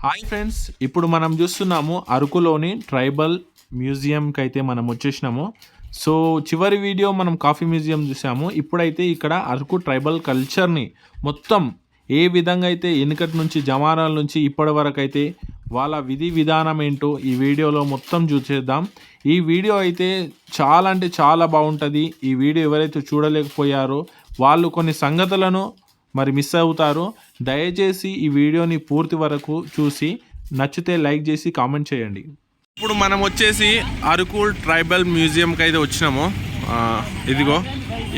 Hi friends ఇప్పుడు మనం చూస్తున్నాము అరకులోని ట్రైబల్ మ్యూజియంకి అయితే మనం వచ్చేసినాము. సో చివరి వీడియో మనం కాఫీ మ్యూజియం చూసాము. ఇప్పుడైతే ఇక్కడ అరకు ట్రైబల్ కల్చర్ని మొత్తం ఏ విధంగా అయితే వెనుకటి నుంచి జమానాల నుంచి ఇప్పటి వరకు అయితే వాళ్ళ విధి విధానం ఏంటో ఈ వీడియోలో మొత్తం చూసేద్దాం. ఈ వీడియో అయితే చాలా అంటే చాలా బాగుంటుంది. ఈ వీడియో ఎవరైతే చూడలేకపోయారో వాళ్ళు కొన్ని సంగతులను మరి మిస్ అవుతారు దయచేసి ఈ వీడియోని పూర్తి వరకు చూసి నచ్చితే లైక్ చేసి కామెంట్ చేయండి. ఇప్పుడు మనం వచ్చేసి అరకు ట్రైబల్ మ్యూజియంకి అయితే వచ్చినాము ఇదిగో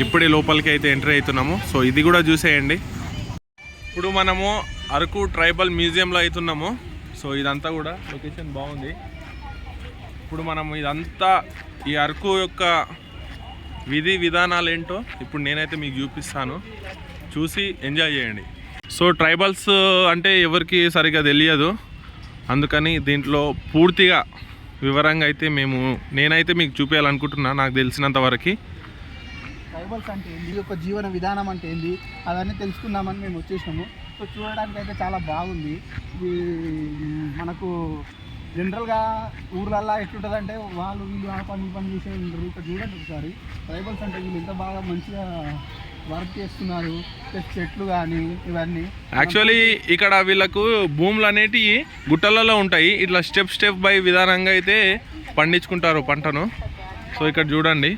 ఇప్పుడే లోపలికి అయితే ఎంటర్ అవుతున్నాము. సో ఇది కూడా చూసేయండి. ఇప్పుడు మనము అరకు ట్రైబల్ మ్యూజియంలో అవుతున్నాము. సో ఇదంతా కూడా లొకేషన్ బాగుంది. ఇప్పుడు మనం ఇదంతా ఈ అరకు యొక్క విధి విధానాలు ఏంటో ఇప్పుడు నేనైతే మీకు చూపిస్తాను. చూసి ఎంజాయ్ చేయండి. సో ట్రైబల్స్ uh, అంటే ఎవరికి సరిగా తెలియదు. అందుకని దీంట్లో పూర్తిగా వివరంగా అయితే మేము నేనైతే మీకు చూపించాలనుకుంటున్నా నాకు తెలిసినంత వరకు. ట్రైబల్స్ అంటే ఏంది? యొక్క జీవన విధానం అంటే ఏంది? అవన్నీ తెలుసుకుందామని మేము వచ్చేసినాము. సో చూడడానికి అయితే చాలా బాగుంది. ఇది మనకు జనరల్గా ఊర్లల్లో ఎట్లుంటుందంటే వాళ్ళు వీళ్ళు ఆ పని పని చేసే ఉంటారు ఇక్కడ చూడండి ఒకసారి. ట్రైబల్స్ అంటే వీళ్ళు ఎంత బాగా మంచిగా వర్క్ చేస్తున్నారు ప్లస్ చెట్లు కానీ ఇవన్నీ. యాక్చువల్లీ ఇక్కడ వీళ్ళకు భూములు అనేటివి గుట్టలలో ఉంటాయి. ఇట్లా స్టెప్ స్టెప్ బై విధానంగా అయితే పండించుకుంటారు పంటను. సో ఇక్కడ చూడండి.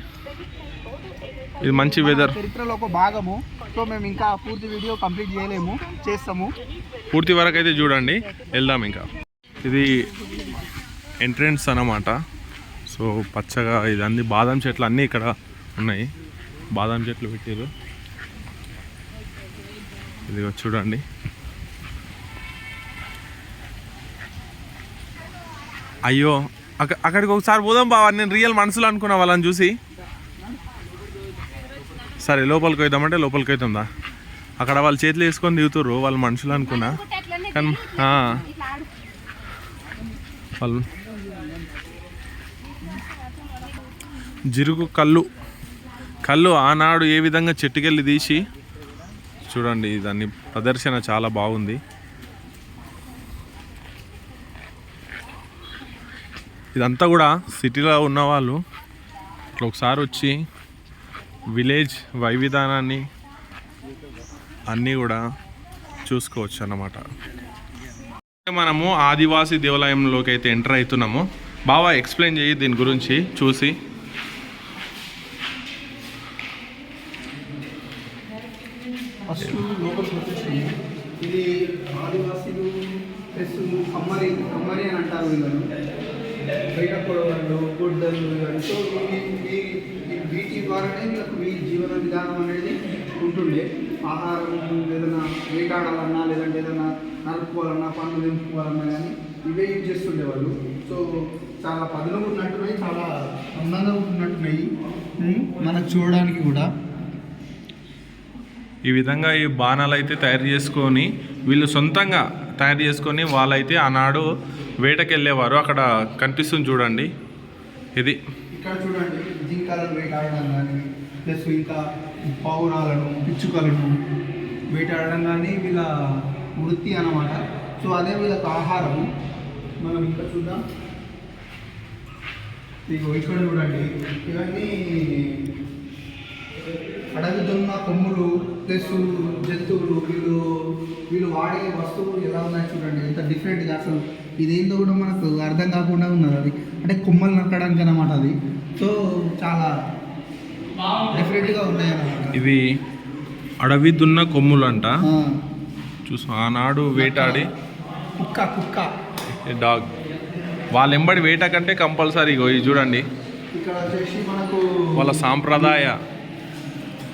ఇది మంచి వెదర్ చరిత్రలో ఒక భాగము. సో మేము ఇంకా పూర్తి వీడియో కంప్లీట్ చేయలేము. చేస్తాము. పూర్తి వరకు అయితే చూడండి. వెళ్దాం ఇంకా. ఇది ఎంట్రన్స్ అన్నమాట. సో పచ్చగా ఇది అన్ని బాదం చెట్లు అన్నీ ఇక్కడ ఉన్నాయి. బాదం చెట్లు పెట్టారు ఇది చూడండి. అయ్యో అక్కడికి ఒకసారి పోదాం బావా నేను రియల్ మనసులో అనుకున్నా వాళ్ళని చూసి. సరే లోపలికి పోయిద్దామంటే లోపలికి పోయిద్దాందా అక్కడ వాళ్ళు చేతులు వేసుకొని దిగుతారు వాళ్ళు మనుషులు అనుకున్నా. కానీ వాళ్ళు జిరుగు కళ్ళు. కళ్ళు ఆనాడు ఏ విధంగా చెట్టుకెళ్ళి తీసి చూడండి దాన్ని ప్రదర్శన చాలా బాగుంది. ఇదంతా కూడా సిటీలో ఉన్న వాళ్ళు ఇట్లా ఒకసారి వచ్చి విలేజ్ వైవిధానాన్ని అన్నీ కూడా చూసుకోవచ్చు అన్నమాట. మనము ఆదివాసీ దేవాలయంలోకి అయితే ఎంటర్ అవుతున్నాము. బాగా ఎక్స్ప్లెయిన్ చేయి దీని గురించి చూసి. ఫస్ట్ లోపలికి వచ్చేసి ఇది ఆదివాసీలు ప్లస్ కమ్మరి కమ్మరి అని అంటారు వీళ్ళను. బయట పొడవళ్ళు గుడ్డలు ఇవన్నీ. సో ఈ- వీటి ద్వారానే వీళ్ళకు ఈ జీవన విధానం అనేది ఉంటుండే. ఆహారం ఏదైనా వేటాడాలన్నా లేదంటే ఏదైనా నరుక్కోవాలన్నా పనులు తెంపుకోవాలన్నా కానీ ఇవే యూజ్ చేస్తుండే వాళ్ళు. సో చాలా పదులు ఉన్నట్టున్నాయి చాలా అందంగా ఉన్నట్టున్నాయి. మనం మనకు చూడడానికి కూడా. ఈ విధంగా ఈ బాణాలు అయితే తయారు చేసుకొని వీళ్ళు సొంతంగా తయారు చేసుకొని వాళ్ళైతే ఆనాడు వేటకి వెళ్ళేవారు అక్కడ కనిపిస్తుంది చూడండి. ఇది. ఇక్కడ చూడండి జింకలను వేటాడడం కానీ ప్లస్ ఇంకా పావురాలను పిచ్చుకలను వేటాడడం కానీ వీళ్ళ వృత్తి అన్నమాట. సో అదే వీళ్ళకి ఆహారము మనం ఇక్కడ చూద్దాం. ఇగో ఇక్కడ చూడండి. ఇవన్నీ అడవి దున్న కొమ్ములు ప్లస్ జంతువులు వీళ్ళు వీళ్ళు వాడే వస్తువులు ఎలా ఉన్నాయి చూడండి. ఎంత డిఫరెంట్గా అసలు ఇదేందో కూడా మనకు అర్థం కాకుండా ఉన్నది అది. అంటే కొమ్మలు నక్కడానికి అన్నమాట అది. సో చాలా డిఫరెంట్గా ఉన్నాయి అన్నమాట. ఇవి అడవి దున్న కొమ్ములు అంట ఆ, చూసు ఆనాడు వేటాడి. కుక్క కుక్క. డాగ్. వాళ్ళ ఎంబడి వేట కంటే కంపల్సరీ ఇది చూడండి. ఇక్కడ వచ్చేసి మనకు వాళ్ళ సాంప్రదాయ.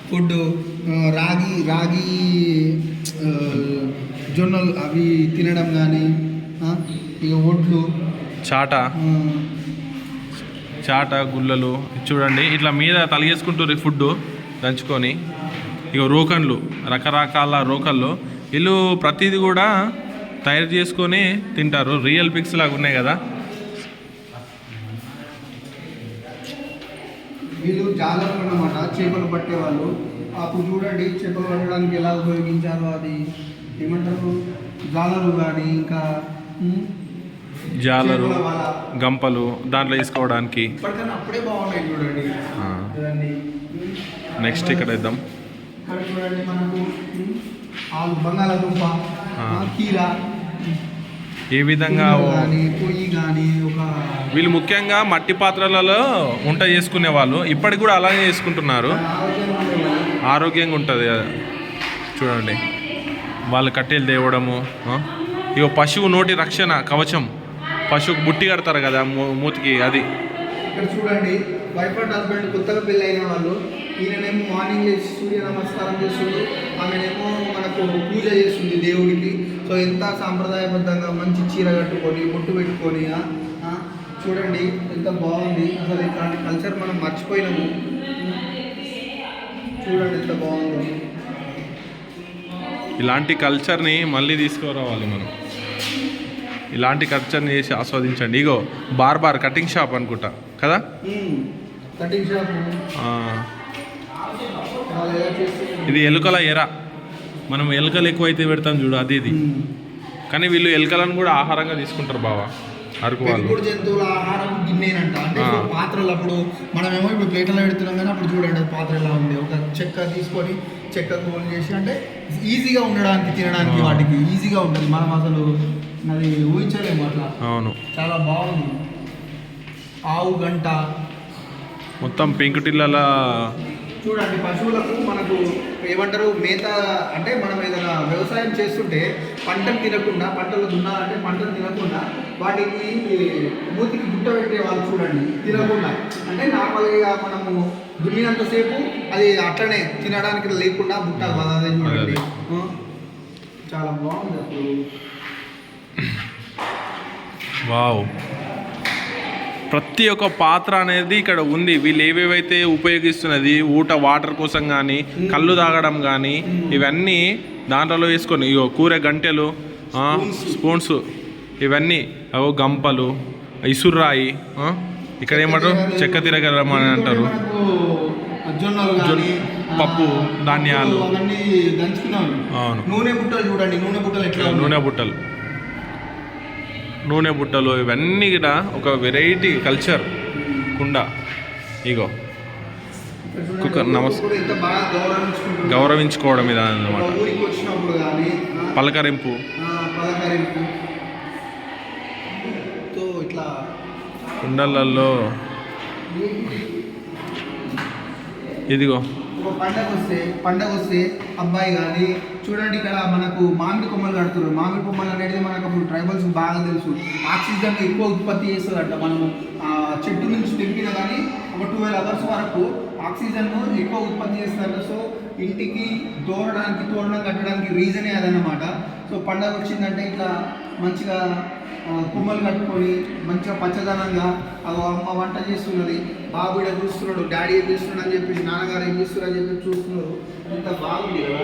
ఫుడ్ రాగి రాగి జొన్నలు అవి తినడం కానీ ఇక ఒడ్లు చాట. చాట గుల్లలు చూడండి. ఇట్లా మీద తలిగేసుకుంటారు ఫుడ్ దంచుకొని. ఇక రోకన్లు రకరకాల రోకన్లు. వీళ్ళు ప్రతిదీ కూడా తయారు చేసుకొని తింటారు. రియల్ పిక్స్ లాగా ఉన్నాయి కదా. జాలర్లు అన్నమాట. చేపలు పట్టేవాళ్ళు. అప్పుడు చూడండి చేపలు పట్టడానికి ఎలా ఉపయోగించారో అది ఏమంటారు? జాలరు కానీ ఇంకా. జాలరు. గంపలు దాంట్లో వేసుకోవడానికి. అప్పుడే బాగున్నాయి చూడండి. నెక్స్ట్ ఇక్కడ ఇద్దాం. చూడండి మనకు బంగాళాదుంప కీర ఏ విధంగా వీళ్ళు ముఖ్యంగా మట్టి పాత్రలలో వంట చేసుకునే వాళ్ళు. ఇప్పటికి కూడా అలాగే చేసుకుంటున్నారు. ఆరోగ్యంగా ఉంటుంది. చూడండి. వాళ్ళు కట్టెలు తేవడము? ఇగో పశువు నోటి రక్షణ కవచం. పశువుకు బుట్టి కడతారు కదా మూతికి అది. ఇక్కడ చూడండి. వైఫ్ హస్బెండ్ కొత్తగా పెళ్ళి అయిన వాళ్ళు. ఈయననేమో మార్నింగ్ చేసి సూర్య నమస్కారం చేస్తుంది ఆమెనేమో మనకు పూజ చేస్తుంది దేవుడికి. సో ఎంత సాంప్రదాయబద్ధంగా మంచి చీర కట్టుకొని బొట్టు పెట్టుకొని చూడండి ఎంత బాగుంది. అసలు ఇట్లాంటి కల్చర్ మనం మర్చిపోయినాము. చూడండి ఎంత బాగుందో. ఇలాంటి కల్చర్ని మళ్ళీ తీసుకురావాలి మనం. ఇలాంటి కల్చర్ని చేసి ఆస్వాదించండి. ఇగో బార్ బార్ కటింగ్ షాప్ అనుకుంటా కదా? Cutting shop? ఇది ఎలుకల ఎర. మనం ఎలుకలు ఎక్కువైతే పెడతాం చూడు అది ఇది. కానీ వీళ్ళు ఎలుకలను కూడా ఆహారంగా తీసుకుంటారు బావా అరకు పెంపుడు జంతువుల ఆహారం గిన్నెనంట. అంటే పాత్రలు అప్పుడు మనమేమో ఇప్పుడు ప్లేట్లో పెడుతున్నాం కానీ అప్పుడు చూడండి పాత్ర ఎలా ఉంది ఒక చెక్క తీసుకొని చెక్క కోన్ చేసి అంటే ఈజీగా ఉండడానికి తినడానికి. వాటికి ఈజీగా ఉంటుంది. మనం అసలు అది ఊహించలేము అట్లా. అవును. చాలా బాగుంది. ఆవు గంట. మొత్తం పెంకుటిళ్ళ చూడండి పశువులకు మనకు ఏమంటారు మేత అంటే మనం ఏదైనా వ్యవసాయం చేస్తుంటే పంటలు తినకుండా పంటలు దున్నాలంటే పంటలు తినకుండా వాటికి మూతికి గుట్ట పెట్టే వాళ్ళు చూడండి తినకుండా. అంటే నార్మల్గా మనము దున్నినంతసేపు అది అట్లనే తినడానికి లేకుండా బుట్ట అదే చూడండి. చాలా బాగుంది అసలు. వావ్. ప్రతి ఒక్క పాత్ర అనేది ఇక్కడ ఉంది. వీళ్ళు ఏవేవైతే ఉపయోగిస్తున్నది ఊట వాటర్ కోసం కానీ కళ్ళు తాగడం కానీ ఇవన్నీ దాంట్లో వేసుకొని ఇగో కూర గంటెలు స్పూన్స్ ఇవన్నీ అవో గంపలు ఇసుర్రాయి ఇక్కడ ఏమంటారు? చెక్క తిరగడం అని అంటారు. పప్పు, ధాన్యాలు. అవును. నూనె బుట్టలు చూడండి నూనె బుట్టలు? నూనె బుట్టలు. నూనె బుట్టలు ఇవన్నీ కూడా ఒక వెరైటీ కల్చర్ కుండ. ఇగో. కుక్కర్ నమస్కారం గౌరవించుకోవడం ఇది అన్నమాట పలకరింపు. ఇట్లా కుండలలో ఇదిగో పండగ వస్తే పండగ వస్తే అబ్బాయి కానీ చూడండి ఇక్కడ మనకు మామిడి కొమ్మలు కడుతున్నారు. మామిడి కొమ్మలు అనేది మనకు అప్పుడు ట్రైబల్స్ బాగా తెలుసు. ఆక్సిజన్ ఎక్కువ ఉత్పత్తి చేస్తుందంట మనము. చెట్టు నుంచి తెంపినా కానీ ఒక ట్వెల్వ్ అవర్స్ వరకు ఆక్సిజన్ ఎక్కువ ఉత్పత్తి చేస్తారు సో ఇంటికి తోరడానికి తోరణం కట్టడానికి రీజనే అదనమాట సో పండగ వచ్చిందంటే ఇట్లా మంచిగా కొమ్మలు కట్టుకొని మంచిగా పచ్చదనంగా అగో అమ్మ వంట చేస్తున్నది బాబు ఇక్కడ చూస్తున్నాడు డాడీ ఏం చేస్తున్నాడు అని చెప్పేసి నాన్నగారు ఏం చేస్తున్నారు అని చెప్పి చూస్తున్నారు. ఇంత బాగుంది కదా.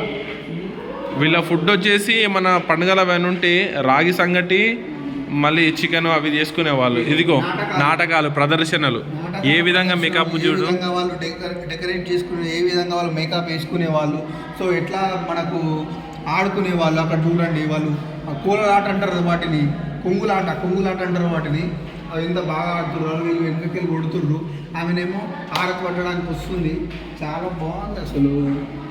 వీళ్ళ ఫుడ్ వచ్చేసి మన పండుగల వెనుంటే రాగి సంగటి మళ్ళీ చికెన్ అవి చేసుకునే వాళ్ళు ఇదిగో నాటకాలు ప్రదర్శనలు. ఏ విధంగా మేకప్ చూడు. వాళ్ళు డెకరేట్ డెకరేట్ చేసుకునే ఏ విధంగా వాళ్ళు మేకప్ వేసుకునే వాళ్ళు సో ఎట్లా మనకు ఆడుకునే వాళ్ళు అక్కడ చూడండి వాళ్ళు. కూలలాట అంటారు వాటిని. కొంగులాట కొంగులాట అంటారు వాటిని. అవి ఎంత బాగా ఆడుతున్నారు వీళ్ళు వెనుకకెళ్ళి కొడుతుర్రు. ఆమెనేమో ఆరకు పట్టడానికి వస్తుంది. చాలా బాగుంది అసలు.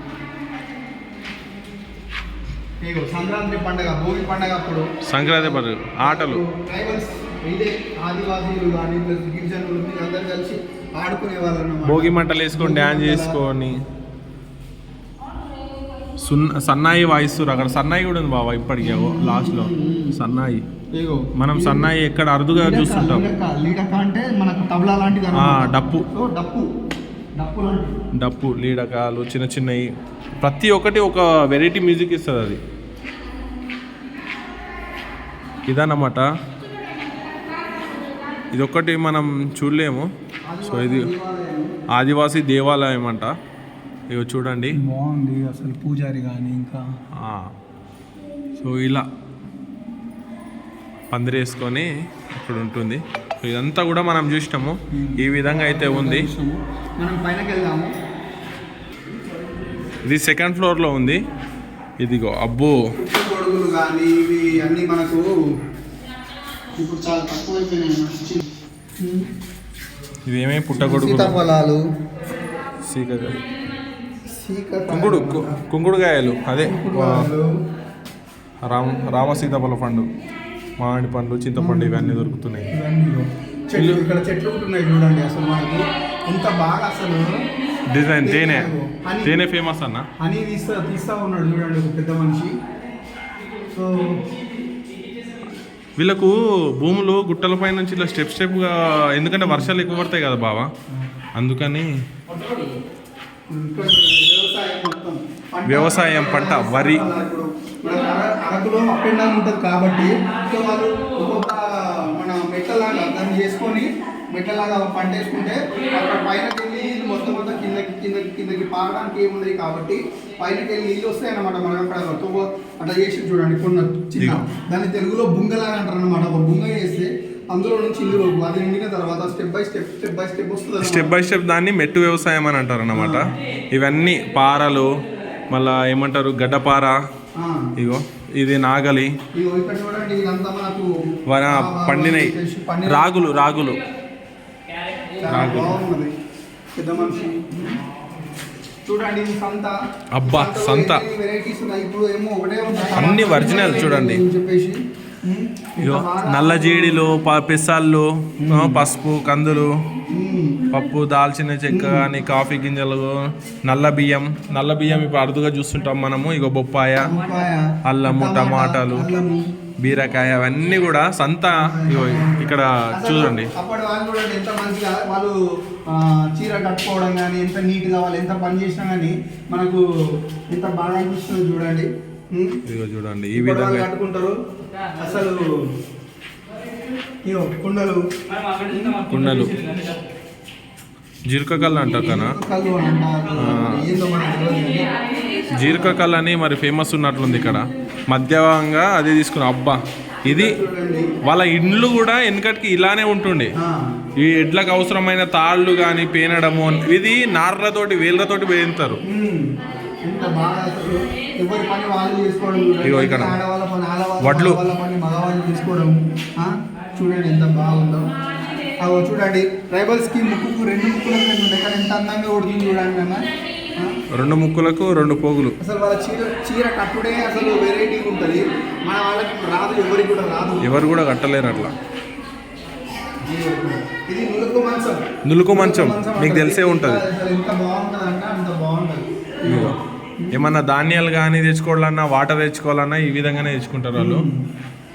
ఇగో సంక్రాంతి పండగ భోగి పండగ అప్పుడు సంక్రాంతి పండుగ ఆటలు. ట్రైబల్స్ ఇదే ఆదివాసీలు కానీ ప్లస్ గిరిజనులు వీళ్ళందరూ కలిసి ఆడుకునే వాళ్ళు. భోగి మంటలు వేసుకొని డ్యాన్స్ చేసుకొని. సున్న సన్నాయి వాయిస్తారు అక్కడ సన్నాయి కూడా ఉంది బాబా ఇప్పటికీ లాస్ట్లో. సన్నాయి. మనం సన్నాయి ఎక్కడ అరుదుగా చూస్తుంటాం. లీడక, అంటే మనకు తబలా లాంటిది. డప్పు. డప్పు. డప్పు లీడకాలు చిన్న చిన్నవి ప్రతి ఒక్కటి ఒక వెరైటీ మ్యూజిక్ ఇస్తుంది అది. ఇదన్నమాట. ఇదొక్కటి మనం చూడలేము. సో ఇది ఆదివాసీ దేవాలయం అంట ఇగో చూడండి. బాగుంది. అసలు పూజారి కానీ ఇంకా. సో ఇలా పందిరేసుకొని ఇక్కడ ఉంటుంది ఇదంతా కూడా మనం చూసినాము. ఈ విధంగా అయితే ఉంది. మనం పైనకి వెళ్దాము. ఇది సెకండ్ ఫ్లోర్లో ఉంది. ఇదిగో అబ్బో. గొడుగులు కానీ ఇవి అన్నీ మనకు ఇప్పుడు చాలా తక్కువ. ఇవేమే పుట్టగొడుగు సీతాఫలాలు. సీకగా. సీకఫలాలు. కుంకుడు కుంకుడుకాయలు అదే. రామ రామ సీతాఫల పండు. మామిడి పండ్లు చింతపండు ఇవన్నీ దొరుకుతున్నాయి. చెట్లు ఇక్కడ చెట్లు ఉంటున్నాయి చూడండి అసలు మనకు. ఎంత బాగా అసలు డిజైన్ తేనె హనీ. తేనె ఫేమస్ అన్న. హనీ తీస్తా తీస్తా ఉన్నాడు చూడండి ఒక పెద్ద మనిషి. సో వీళ్ళకు భూములు గుట్టల పై నుంచి ఇలా స్టెప్ స్టెప్గా ఎందుకంటే వర్షాలు ఎక్కువ పడతాయి కదా బావా? అందుకని వ్యవసాయం మొత్తం పంట- వ్యవసాయం, పంట, వరి. అరకులో అప్ అండ్ డౌన్ ఉంటుంది కాబట్టి సో వాళ్ళు ఒక్కొక్క మన మెట్టలాగా దాన్ని చేసుకొని మెట్టలాగా పంట వేసుకుంటే అక్కడ పైనకి వెళ్ళి నీళ్ళు మొత్తం మొత్తం కిందకి కిందకి కిందకి పారడానికి ఏముంది కాబట్టి పైనకి వెళ్ళి నీళ్ళు వస్తాయి అన్నమాట మనకు అక్కడ అట్లా చేసి చూడండి కొన్ని చిన్న. దాన్ని తెలుగులో బుంగలాగా అంటారు అనమాట ఒక బుంగ చేస్తే అందులో నుంచి ఇందులో అది నిండిన తర్వాత step by step step by step వస్తుంది స్టెప్ బై స్టెప్ దాన్ని మెట్టు వ్యవసాయం అని అంటారు అన్నమాట. ఇవన్నీ పారలు మళ్ళా ఏమంటారు గడ్డపార. ఇగో ఇది నాగలి. వన పండినయి. పండిన- రాగులు రాగులు. చూడండి అబ్బా, సంత. వెరైటీస్ ఉన్నాయి? ఇప్పుడు ఏమో ఒకటే ఉంటాయి. అన్ని original చూడండి. చెప్పేసి. నల్ల జీడిలు పెసళ్ళు పసుపు కందులు పప్పు దాల్చిన చెక్క కానీ కాఫీ గింజలు నల్ల బియ్యం. నల్ల బియ్యం ఇప్పుడు అరుదుగా చూస్తుంటాం మనము. ఇగో బొప్పాయ అల్లము, టమాటా, టమాటాలు. బీరకాయ అవన్నీ కూడా సంత ఇగో ఇక్కడ చూడండి. అప్పటి వాళ్ళు చూడండి ఎంత మంచిగా వాళ్ళు చీర కట్టుకోవడం కానీ ఎంత నీట్గా వాళ్ళు ఎంత పని చేసినా కానీ మనకు ఎంత బాగా అనిపిస్తుంది చూడండి. చూడండి ఈ విధంగా కట్టుకుంటారు. అసలు కుండలు. కుండలు. జీరకకల్లు అంటారు కదా కళ్ళు అంటారు అని మరి ఫేమస్ ఉన్నట్లుంది ఇక్కడ. మధ్యభాగంగా అది తీసుకున్న అబ్బా. ఇది వాళ్ళ ఇండ్లు కూడా వెనకటికి ఇలానే ఉంటుండే. ఈ ఎడ్లకు అవసరమైన తాళ్ళు కానీ పేనడము ఇది నార్లతోటి వేళ్ళతోటి వేస్తారు ఎంత బాగా అసలు ఎవరి పని వాళ్ళు చేసుకోవడం. ఆడవాళ్ళ పని ఆడవాళ్ళ వడ్లు. వాళ్ళ పని మగవాళ్ళు చేసుకోవడం ఆ? చూడండి ఎంత బాగుందో అగో చూడండి ట్రైబల్ స్కీమ్ ముక్కుకు రెండు ముక్కుల కింద ఉండే కానీ ఎంత అందంగా ఉడుతుంది చూడండి అన్న? రెండు ముక్కులకు రెండు పోగులు అసలు వాళ్ళ చీర చీర కట్టుడే అసలు వెరైటీ ఉంటుంది మన వాళ్ళకి రాదు ఎవరికి కూడా రాదు ఎవరు కూడా కట్టలేరు అట్లా ఇది నులుకు మంచం నులుకు మంచం మీకు. తెలిసే ఉంటుంది ఎంత బాగుంటుంది అంటే అంత బాగుంటుంది. ఏమన్నా ధాన్యాలు కానీ తెచ్చుకోవాలన్నా వాటర్ తెచ్చుకోవాలన్నా ఈ విధంగానే తెచ్చుకుంటారు వాళ్ళు.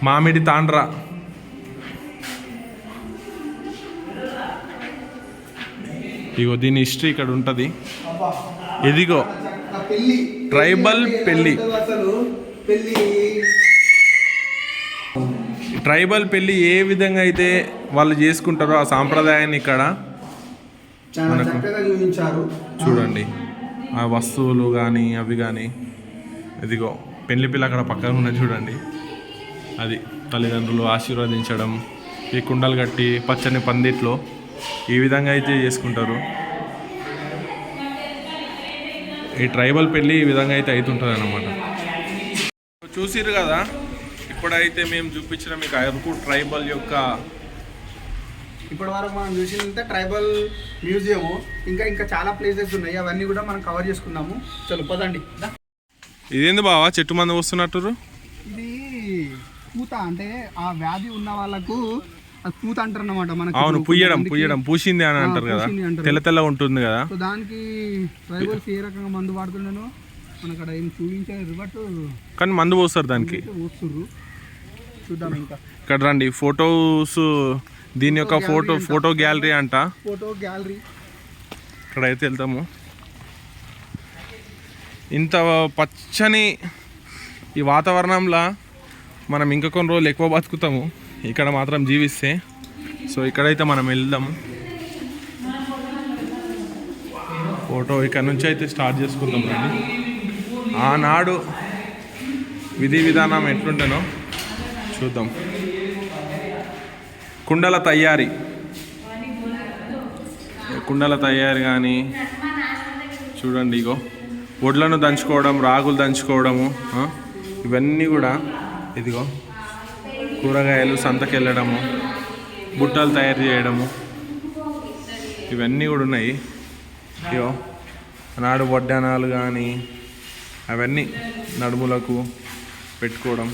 మామిడి తాండ్ర. ఇగో దీని హిస్టరీ ఇక్కడ ఉంటుంది. ఇదిగో ట్రైబల్ పెళ్ళి. ట్రైబల్ పెళ్ళి ఏ విధంగా అయితే వాళ్ళు చేసుకుంటారో ఆ సాంప్రదాయాన్ని ఇక్కడ మనకు- చూడండి. వస్తువులు కానీ అవి కానీ ఇదిగో పెళ్ళి పిల్ల అక్కడ పక్కన ఉన్న చూడండి. అది తల్లిదండ్రులు ఆశీర్వదించడం ఈ కుండలు కట్టి పచ్చని పందిట్లో ఈ విధంగా అయితే చేసుకుంటారు. ఈ ట్రైబల్ పెళ్ళి ఈ విధంగా అయితే అవుతుంటుంది అన్నమాట చూసిరు కదా? ఇప్పుడైతే మేము చూపించిన మీకు అరకు ట్రైబల్ యొక్క ఇప్పటి వరకు మనం చూసిందంటే ట్రైబల్ మ్యూజియం ఇంకా ఇంకా చాలా ప్లేసెస్ ఉన్నాయి. అవన్నీ కూడా మనం కవర్ చేసుకుందాము. చలో పదండి. ఇదేంది బావా? చెట్టు మంది వస్తున్నట్టు ఇది పూత. అంటే ఆ వ్యాధి ఉన్న వాళ్ళకు పూత అంటారు అన్నమాట మనకు అవును పుయ్యడం పుయ్యడం. పూసింది అని అంటారు కదా. తెల్ల తెల్ల ఉంటుంది కదా. సో దానికి ట్రైబల్స్ ఏ రకంగా మందు వాడుతున్నానో మన అక్కడ ఏం చూపించారు బట్ కానీ మందు పోస్తారు దానికి. వస్తుర్రు చూద్దాం ఇంకా. ఇక్కడ రండి ఫొటోస్ దీని యొక్క ఫోటో. ఫోటో గ్యాలరీ అంట. ఫోటో గ్యాలరీ ఇక్కడ అయితే వెళ్తాము ఇంత పచ్చని ఈ వాతావరణంలో మనం ఇంకా కొన్ని రోజులు ఎక్కువ బతుకుతాము. ఇక్కడ మాత్రం జీవిస్తే. సో ఇక్కడైతే మనం వెళ్దాము ఫోటో ఇక్కడ నుంచి అయితే స్టార్ట్ చేసుకుందాం రండి. ఆనాడు విధి విధానం ఎట్లుంటేనో చూద్దాం. కుండల తయారీ కుండల తయారీ కానీ చూడండి ఇగో. వడ్లను దంచుకోవడం రాగులు దంచుకోవడము ఇవన్నీ కూడా ఇదిగో. కూరగాయలు సంతకి వెళ్ళడము బుట్టలు తయారు చేయడము. ఇవన్నీ కూడా ఉన్నాయి. ఇగో. నాడు వడ్డానాలు కానీ అవన్నీ నడుములకు పెట్టుకోవడం.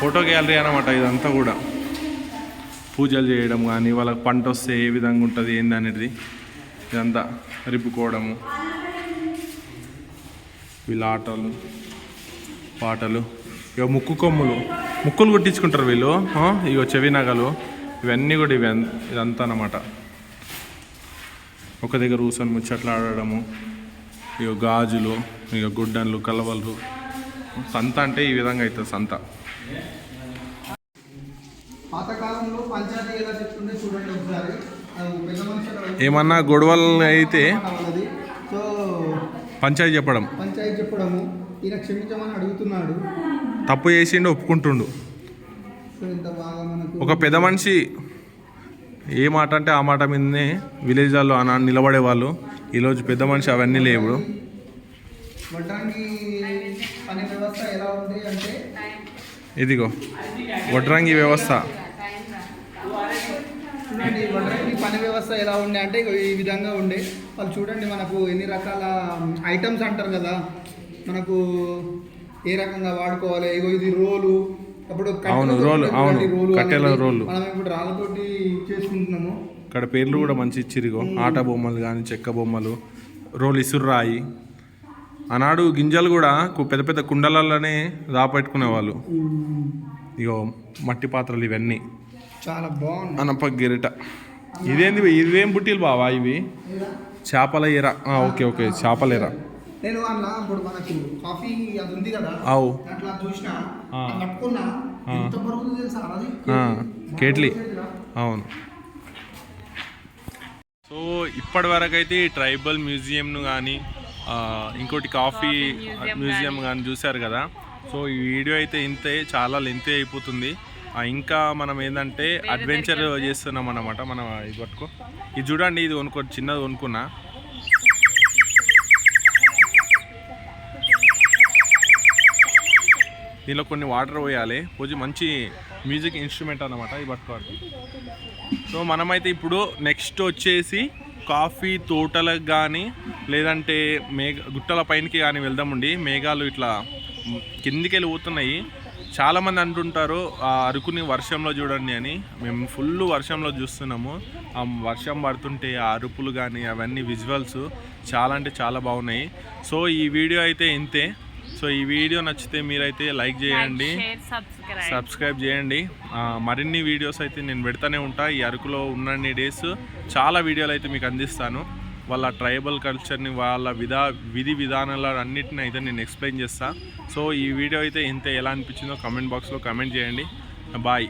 ఫోటో గ్యాలరీ అనమాట ఇదంతా కూడా. పూజలు చేయడం కానీ వాళ్ళకి పంట వస్తే ఏ విధంగా ఉంటుంది ఏంది అనేది ఇదంతా రిప్పుకోవడము వీళ్ళ ఆటలు పాటలు ఇక ముక్కు కొమ్ములు. ముక్కులు కుట్టించుకుంటారు వీళ్ళు. ఇక ఇగో చెవి నగలు. ఇవన్నీ కూడా ఇవి ఇదంతా అన్నమాట. ఒక దగ్గర కూర్చొని ముచ్చట్లు ఆడడము ఇక గాజులు ఇక గుడ్డన్లు కలవలు. సంత అంటే ఈ విధంగా అవుతుంది సంత. పాతకాలంలో ఏమన్నా గొడవలు అయితే సో పంచాయతీ చెప్పడం. పంచాయతీ చెప్పడము. ఈయన క్షమించమని అడుగుతున్నాడు. తప్పు చేసిండు ఒప్పుకుంటుండు. ఒక పెద్ద మనిషి ఏ మాట అంటే ఆ మాట మీదనే విలేజ్లలో ఆనా నిలబడేవాళ్ళు ఈరోజు పెద్ద మనిషి అవన్నీ లేవు. వడ్రాంగి పని వ్యవస్థ ఎలా ఉంది అంటే ఇదిగో వడ్రంగి వ్యవస్థ చూడండి వడ్రంగి పని వ్యవస్థ ఎలా ఉండే అంటే ఈ విధంగా ఉండే. వాళ్ళు చూడండి మనకు ఎన్ని రకాల ఐటమ్స్ అంటారు కదా. మనకు ఏ రకంగా వాడుకోవాలి ఇగో ఇది రోలు. అప్పుడు అవును, రోలు, అవును, రోలు కట్టెల అనేది రోలు. మనం ఇప్పుడు రాళ్ళతోటి చేసుకుంటున్నాము ఇక్కడ పేర్లు కూడా మంచి ఇచ్చిరిగో ఆట బొమ్మలు కానీ చెక్క బొమ్మలు రోలు ఇసుర్రాయి. ఆనాడు గింజలు కూడా పెద్ద పెద్ద కుండలలోనే దాపెట్టుకునేవాళ్ళు ఇగో మట్టి పాత్రలు ఇవన్నీ. చాలా బాగుంది అనప గిరిట. ఇదేంది ఇవేం బుట్టీలు బావా ఇవి? చేపల ఎర. ఆ, ఓకే ఓకే చేపల ఎర. నేను అన్న ఇప్పుడు మనకు కాఫీ అది ఉంది కదా? ఆవు. అట్లా చూసిన. పట్టుకున్నా. ఎంత బరువు తెలుసా అది? కేట్లీ. అవును. సో ఇప్పటి వరకు అయితే ఈ ట్రైబల్ మ్యూజియంను కానీ ఇంకోటి కాఫీ మ్యూజియం కానీ చూశారు కదా. సో ఈ వీడియో అయితే ఇంతే చాలా లెంతీ అయిపోతుంది. ఇంకా మనం ఏంటంటే అడ్వెంచర్ చేస్తున్నాం అన్నమాట మనం ఇది పట్టుకో. ఇది చూడండి ఇది కొనుక్కో చిన్నది కొనుక్కున్నా. దీనిలో కొన్ని వాటర్ పోయాలి. పోసి మంచి మ్యూజిక్ ఇన్స్ట్రుమెంట్ అన్నమాట ఇది పట్టుకోవాలి. సో మనమైతే ఇప్పుడు నెక్స్ట్ వచ్చేసి కాఫీ తోటలకు కానీ లేదంటే మేఘ గుట్టల పైనకి కానీ వెళ్దామండి మేఘాలు ఇట్లా కిందికి వెళ్ళి పోతున్నాయి. చాలామంది అంటుంటారు ఆ అరకుని వర్షంలో చూడండి అని. మేము ఫుల్ వర్షంలో చూస్తున్నాము. ఆ వర్షం పడుతుంటే ఆ అరుపులు కానీ అవన్నీ విజువల్స్ చాలా అంటే చాలా బాగున్నాయి. సో ఈ వీడియో అయితే ఇంతే. సో ఈ వీడియో నచ్చితే మీరైతే లైక్ చేయండి సబ్స్క్రైబ్. చేయండి. మరిన్ని వీడియోస్ అయితే నేను పెడతానే ఉంటా. ఈ అరకులో ఉన్నన్ని డేస్ చాలా వీడియోలు అయితే మీకు అందిస్తాను. వాళ్ళ ట్రైబల్ కల్చర్ని వాళ్ళ విధా విధి విధానాల అన్నిటిని అయితే నేను ఎక్స్ప్లెయిన్ చేస్తా. సో ఈ వీడియో అయితే ఇంత ఎలా అనిపించిందో కమెంట్ బాక్స్లో కమెంట్ చేయండి. బాయ్.